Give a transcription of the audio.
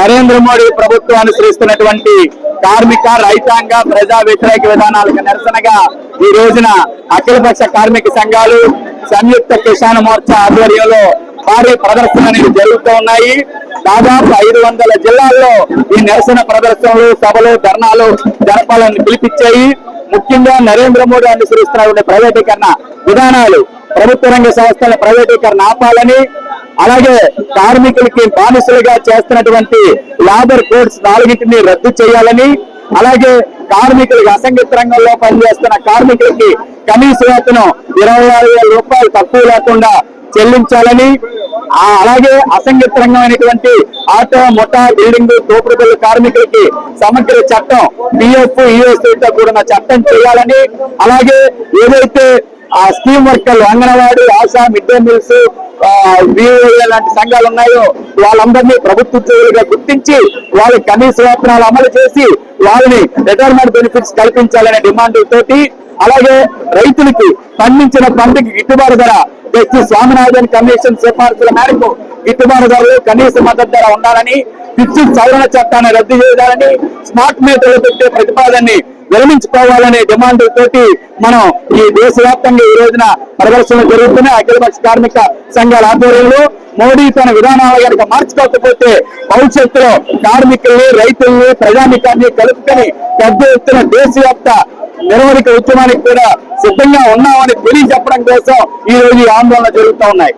నరేంద్ర మోడీ ప్రభుత్వం అనుసరిస్తున్నటువంటి కార్మిక రైతాంగ ప్రజా వ్యతిరేక విధానాలకు నిరసనగా ఈ రోజున అఖిలపక్ష కార్మిక సంఘాలు సంయుక్త కిసాన్ మోర్చా ఆధ్వర్యంలో భారీ ప్రదర్శన అనేది జరుగుతూ ఉన్నాయి. దాదాపు ఐదు వందల జిల్లాల్లో ఈ నిరసన ప్రదర్శనలు సభలు ధర్నాలు జరపాలని పిలిపించాయి. ముఖ్యంగా నరేంద్ర మోడీ అనుసరిస్తున్నటువంటి ప్రైవేటీకరణ విధానాలు ప్రభుత్వ రంగ సంస్థల ప్రైవేటీకరణ ఆపాలని అలాగే కార్మికులకి బానిసలుగా చేస్తున్నటువంటి లేబర్ కోడ్స్ నాలుగింటిని రద్దు చేయాలని అలాగే కార్మికులకి అసంఘిత రంగంలో పనిచేస్తున్న కార్మికులకి కనీస వేతనం ఇరవై ఆరు వేల రూపాయలు తక్కువ లేకుండా చెల్లించాలని అలాగే అసంఘిత రంగమైనటువంటి ఆటో మొటా బిల్డింగ్ తోపుడుగోలు కార్మికులకి సమగ్ర చట్టం పిఎఫ్ యుఎస్తో కూడిన చట్టం చేయాలని అలాగే ఏదైతే ఆ స్కీమ్ వర్కర్లు anganwadi ASHA mid day meals లాంటి సంఘాలు ఉన్నాయో వాళ్ళందరినీ ప్రభుత్వ ఉద్యోగులుగా గుర్తించి వాళ్ళకి కనీస వేతనాలు అమలు చేసి వాళ్ళని రిటైర్మెంట్ బెనిఫిట్స్ కల్పించాలనే డిమాండ్ తోటి అలాగే రైతులకి పండించిన పంటకి గిట్టుబాటు ధర తెచ్చి స్వామినాథన్ కమిషన్ సిఫార్సుల మేరకు గిట్టుబాటు ధరలు కనీస మద్దతు ధర ఉండాలని విద్యుత్ సవరణ చట్టాన్ని రద్దు చేయాలని స్మార్ట్ మీటర్లు పెట్టే ప్రతిపాదనని విరమించుకోవాలనే డిమాండ్ తోటి మనం ఈ దేశవ్యాప్తంగా ఈ రోజున ప్రదర్శనలు జరుగుతున్నాయి. అఖిలపక్ష కార్మిక సంఘాల ఆధ్వర్యంలో మోడీ తన విధానాలు కనుక మార్చుకోకపోతే భవిష్యత్తులో కార్మికుల్ని రైతుల్ని ప్రజానికాన్ని కలుపుకొని పెద్ద ఎత్తున దేశవ్యాప్త నిరవధిక ఉద్యమానికి కూడా సిద్ధంగా ఉన్నామని తెలియజెప్పడం కోసం ఈ రోజు ఆందోళన జరుగుతూ ఉన్నాయి.